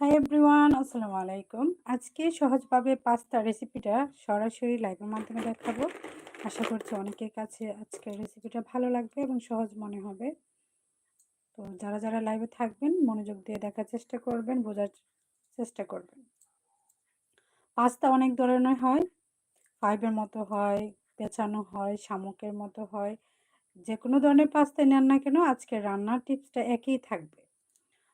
Hi everyone আসসালামু আলাইকুম আজকে সহজভাবে পাস্তা রেসিপিটা সরাসরি লাইভের মাধ্যমে দেখাবো। আশা করছি অনেকের কাছে আজকের রেসিপিটা ভালো লাগবে এবং সহজ মনে হবে। তো যারা যারা লাইভে থাকবেন, মনোযোগ দিয়ে দেখার চেষ্টা করবেন, বোঝার চেষ্টা করবেন। পাস্তা অনেক ধরনের হয়। ফাইভের মতো হয় পেঁচানো হয়, শামুকের মতো হয়। যে কোনো ধরনের পাস্তা নেন না কেন, আজকের রান্নার টিপসটা একই থাকবে।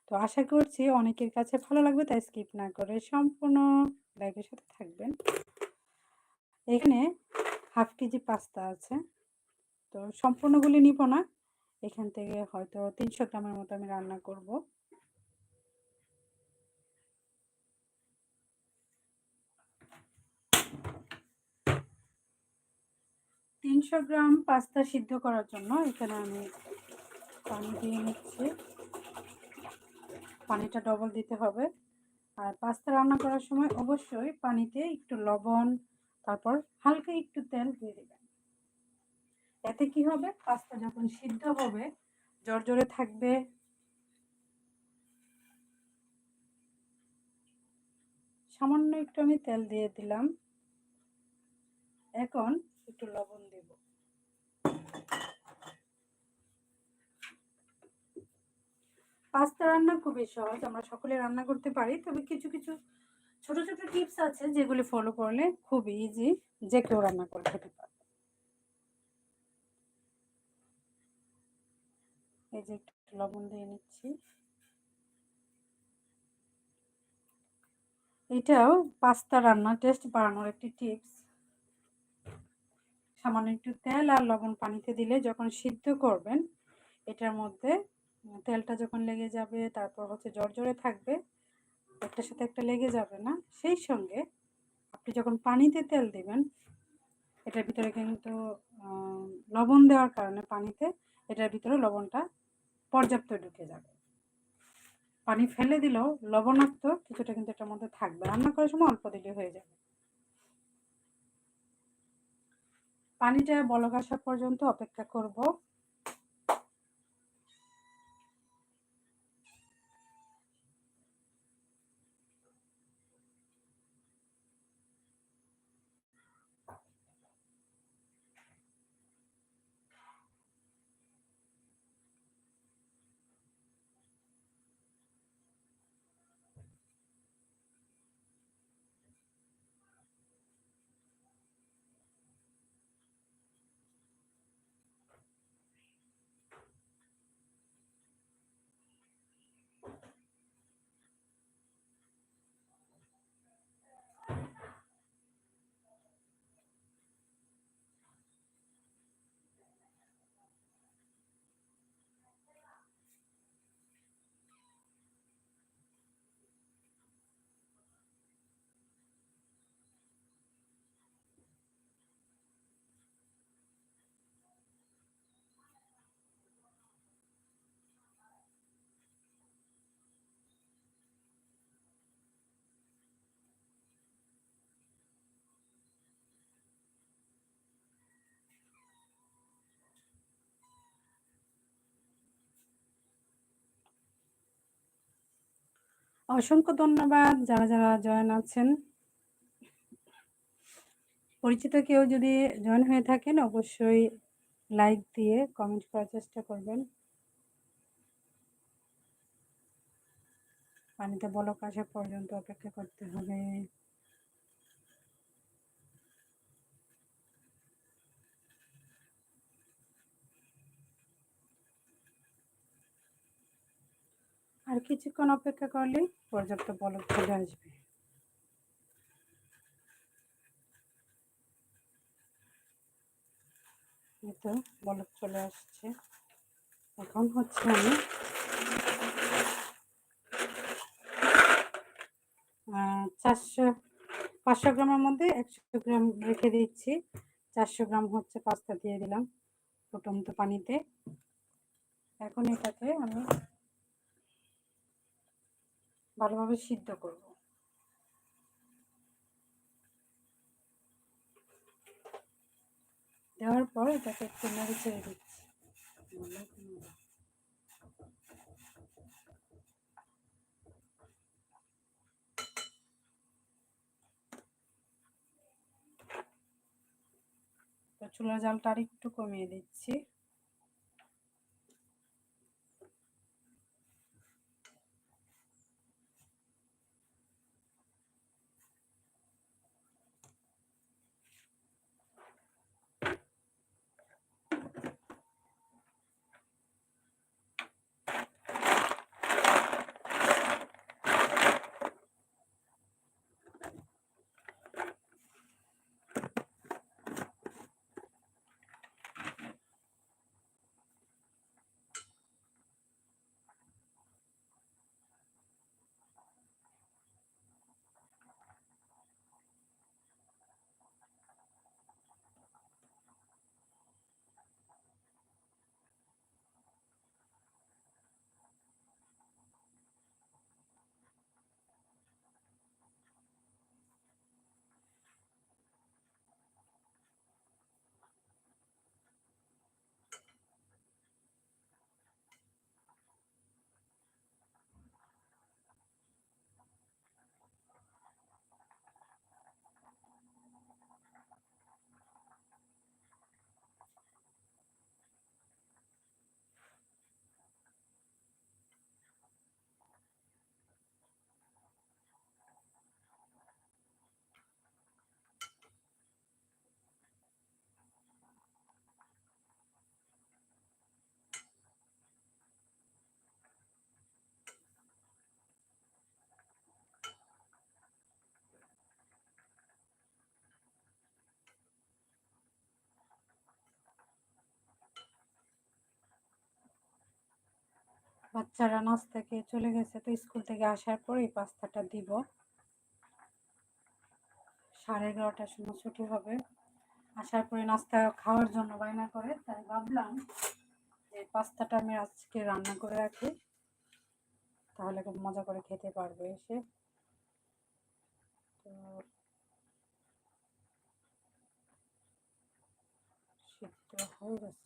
তো আশা করছি অনেকের কাছে ভালো লাগবে, তাই স্কিপ না করে সম্পূর্ণ লাইভের সাথে থাকবেন। এখানে হাফ কেজি পাস্তা আছে। তো সম্পূর্ণগুলি নিব না। এখান থেকে হয়তো তিনশো গ্রামের মতো আমি রান্না করব। তিনশো গ্রাম পাস্তা সিদ্ধ করার জন্য এখানে আমি পানি দিয়ে নিচ্ছি। পানিটা ডবল দিতে হবে। আর পাস্তা রান্না করার সময় অবশ্যই পানিতে একটু লবণ, তারপর হালকা একটু তেল দিয়ে দেবেন। এতে কি হবে? পাস্তা যখন সিদ্ধ হবে জর্জরে থাকবে। সামান্য একটু আমি তেল দিয়ে দিলাম। এখন একটু লবণ দেব। পাস্তা রান্না খুবই সহজ, আমরা সকলে রান্না করতে পারি। তবে কিছু কিছু ছোট ছোট টিপস আছে যেগুলি ফলো করলে খুব ইজি যে কেউ রান্না করে খেতে পারে এই যে একটু লবণ দিয়ে নিচ্ছি। এটাও পাস্তা রান্না, টেস্ট বাড়ানোর একটি টিপস। সামান্য একটু তেল আর লবণ পানিতে দিলে যখন সিদ্ধ করবেন, এটার মধ্যে তেলটা যখন লেগে যাবে, তারপর হচ্ছে জর্জরে থাকবে, একটার সাথে একটা লেগে যাবে না, সেই সঙ্গে আপনি যখন পানিতে তেল দেবেন, এটার ভিতরে কিন্তু লবণ দেওয়ার কারণে পানিতে এটার ভিতরে লবণটা পর্যাপ্ত ঢুকে যাবে। পানি ফেলে দিলেও লবণাক্ত কিছুটা কিন্তু এটার মধ্যে থাকবে। রান্না করার সময় অল্প দিলে হয়ে যাবে। পানিটা বলক আসা পর্যন্ত অপেক্ষা করব। অসংখ্য ধন্যবাদ যারা যারা জয়েন আছেন। পরিচিত কেউ যদি জয়েন হয়ে থাকেন, অবশ্যই লাইক দিয়ে কমেন্ট করার চেষ্টা করবেন। পানিতে বলক আসা পর্যন্ত অপেক্ষা করতে হবে। আর কিছুক্ষণ অপেক্ষা করলে পর্যাপ্ত বলক চলে আসবে। তো বলক চলে আসছে। এখন হচ্ছে আমি চারশো, পাঁচশো গ্রামের মধ্যে একশো গ্রাম রেখে দিচ্ছি। চারশো গ্রাম হচ্ছে পাস্তা দিয়ে দিলাম ফুটন্ত পানিতে। এখন এটাকে আমি ভালোভাবে সিদ্ধ করব। দেওয়ার পর এটাকে একটু নেড়ে ছেড়ে দিচ্ছি। চুলার জালটা আর একটু কমিয়ে দিচ্ছি। বাচ্চারা নাস্তা খেয়ে চলে গেছে, তো স্কুল থেকে আসার পর এই পাস্তাটা দিব। সাড়ে এগারোটার সময় ছুটি হবে। আসার পরে নাস্তা খাওয়ার জন্য বায়না করে, তাই ভাবলাম যে পাস্তাটা আমি আজকে রান্না করে রাখি। তাহলে খুব মজা করে খেতে পারবে এসে। তো সিদ্ধ হয়ে গেছে।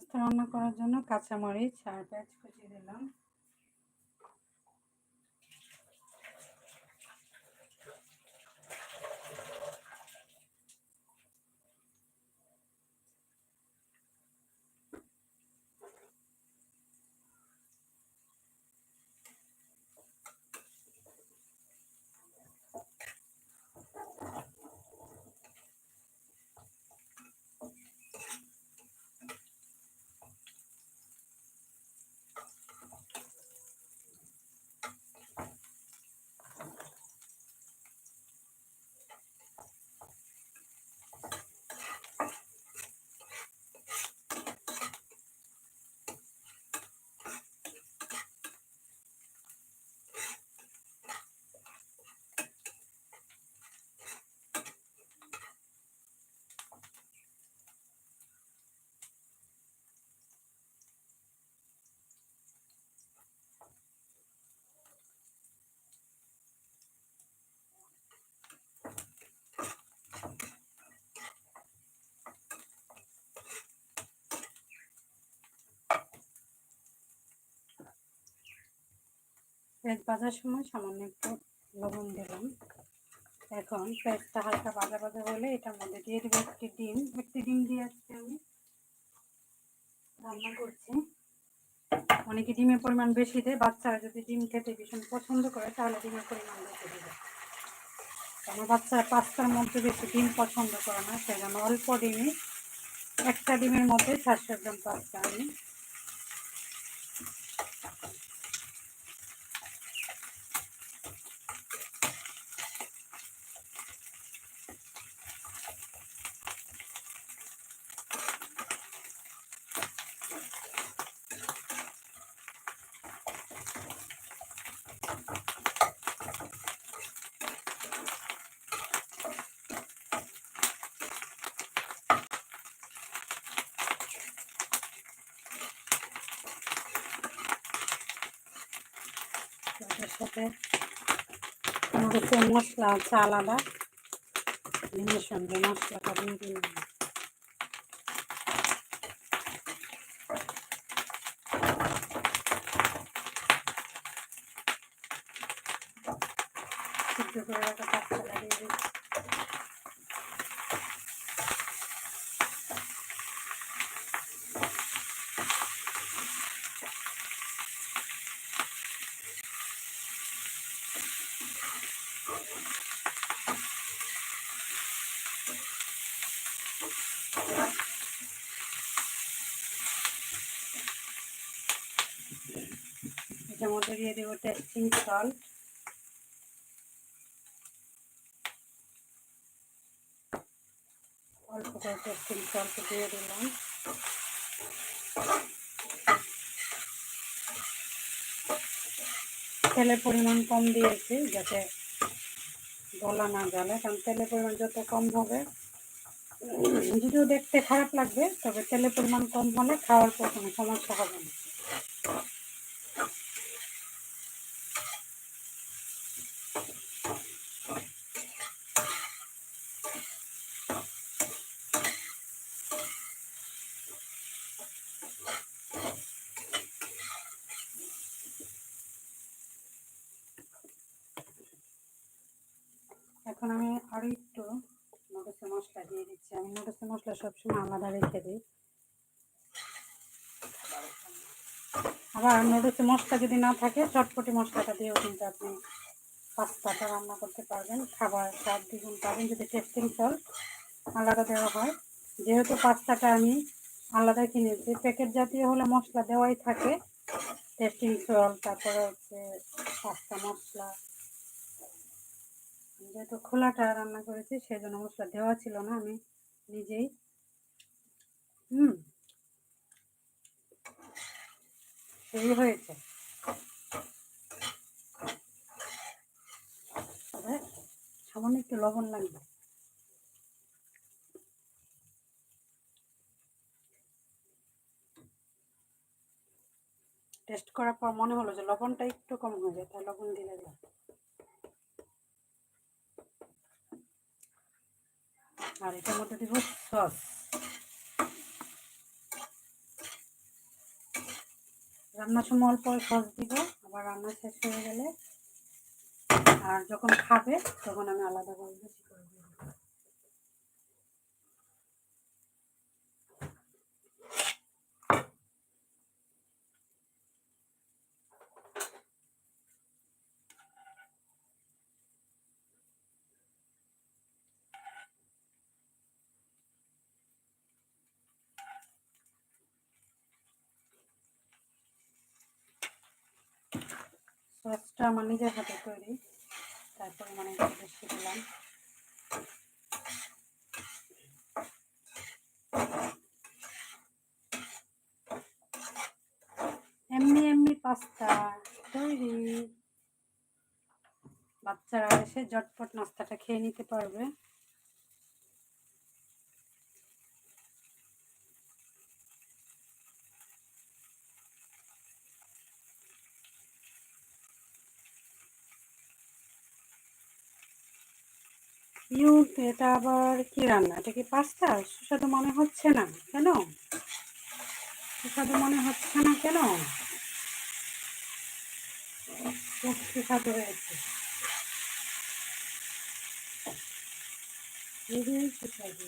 পাস্তা রান্না করার জন্য কাঁচামরিচ আর পেঁয়াজ কুচি দিলাম। পেঁয়াজ ভাজার সময় সামান্য একটু লবণ দিলাম। এখন পেঁয়াজটা হালকা ভাজা ভাজা হলে এটার মধ্যে দিয়ে দেবো একটি ডিম। একটি ডিম দিয়ে আজকে আমি রান্না করছি। অনেকে ডিমের পরিমাণ বেশি দেয়, বাচ্চারা যদি ডিম খেতে ভীষণ পছন্দ করে তাহলে ডিমের পরিমাণ বেশি দেবে আমার বাচ্চারা পাঁচটার মধ্যে বেশি ডিম পছন্দ করে না, সেজন্য অল্প ডিমে একটা ডিমের মধ্যে চারশো গ্রাম পাঁচটা আমি এটার সাথে। হচ্ছে মশলা আছে আলাদা। ডিমের সঙ্গে মশলাটা দিয়ে দিলাম। করে একটা পাঁচটা দিয়ে দিচ্ছি। দিয়ে দেবো টেস্টিং সল্ট অল্প করে টেস্টিং সল্ট দিয়ে দিলাম। তেলের পরিমাণ কম দিয়েছি যাতে গলা না জ্বলে, কারণ তেলের পরিমাণ যত কম হবে যদিও দেখতে খারাপ লাগবে, তবে তেলের পরিমাণ কম হলে খাওয়ার পর কোনো সমস্যা হবে না এখন আমি আরও একটু নরসে মশলা দিয়ে দিচ্ছি আমি নরসে মশলা সবসময় আলাদা রেখে দিই। আবার নরসে মশলা যদি না থাকে, চটপটি মশলাটা দিয়েও কিন্তু আপনি পাস্তাটা রান্না করতে পারবেন। খাবার স্বাদ দ্বিগুণ পাবেন যদি টেস্টিং সল্ট আলাদা দেওয়া হয়। যেহেতু পাস্তাটা আমি আলাদা কিনেছি প্যাকেট জাতীয় হলে মশলা দেওয়াই থাকে। টেস্টিং সল্ট তারপরে হচ্ছে পাস্তা, মশলা। যেহেতু খোলাটা রান্না করেছি সেই জন্য মশলা দেওয়া ছিল না, আমি নিজেই হয়েছে। সামান্য একটু লবণ লাগবে। টেস্ট করার পর মনে হলো যে লবণটা একটু কম হয়ে যায়, তাই লবণ দিলে দিলাম আর এটার মধ্যে দিব সস। রান্নার সময় অল্প সস দিব, আবার রান্না শেষ হয়ে গেলে, আর যখন খাবে তখন আমি আলাদা করে বেশি করে সসটা আমার নিজের হাতে তৈরি। তারপর মানে বেশি দিলাম। এমনি এমনি পাস্তা তৈরি। বাচ্চারা এসে ঝটপট নাস্তাটা খেয়ে নিতে পারবে। ইউট এটা আবার কি রান্না? এটা কি পাস্তা? সুস্বাদু মনে হচ্ছে না কেন? সুস্বাদু মনে হচ্ছে না কেন? সুস্বাদু হয়েছে। সুস্বাদু।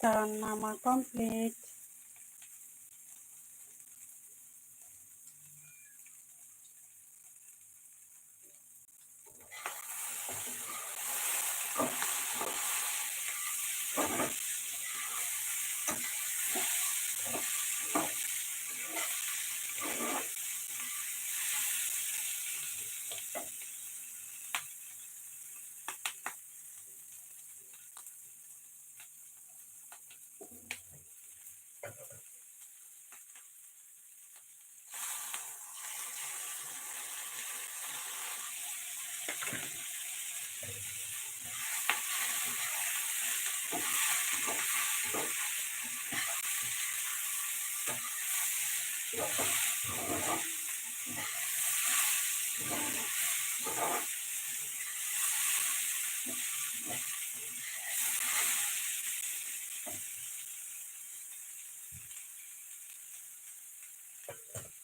রান্না আমার কমপ্লিট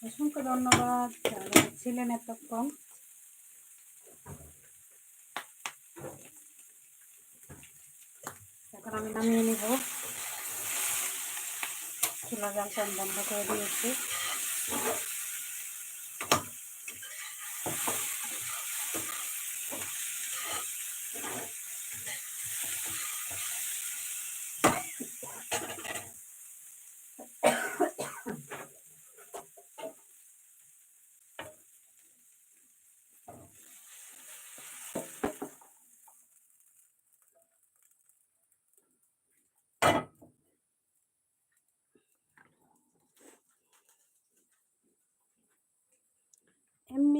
অসংখ্য ধন্যবাদ যারা ছিলেন এতক্ষণ। এখন আমি নামিয়ে নিব। চুলা জালটা বন্ধ করে দিয়েছি।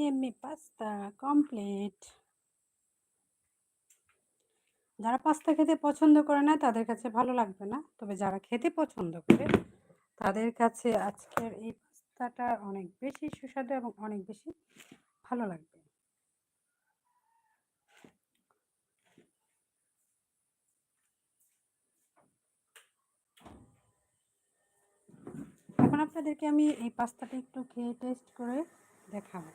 এমনি পাস্তা কমপ্লিট যারা পাস্তা খেতে পছন্দ করে না, তাদের কাছে ভালো লাগবে না। তবে যারা খেতে পছন্দ করে, তাদের কাছে আজকের এই পাস্তাটা অনেক বেশি সুস্বাদু এবং অনেক বেশি ভালো লাগবে। এখন আপনাদেরকে আমি এই পাস্তাটা একটু খেয়ে টেস্ট করে দেখাবো।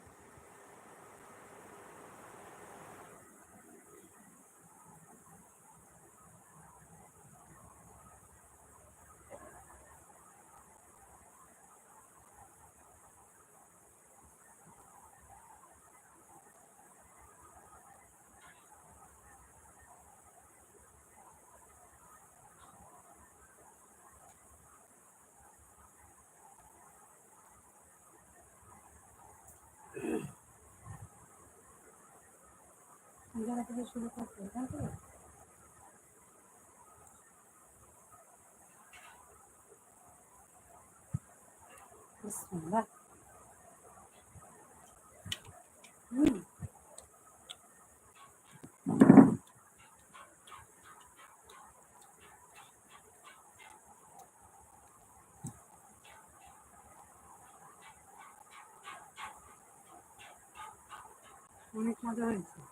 এখান থেকে শুরু করছি এখান অনেক মজা হয়েছে।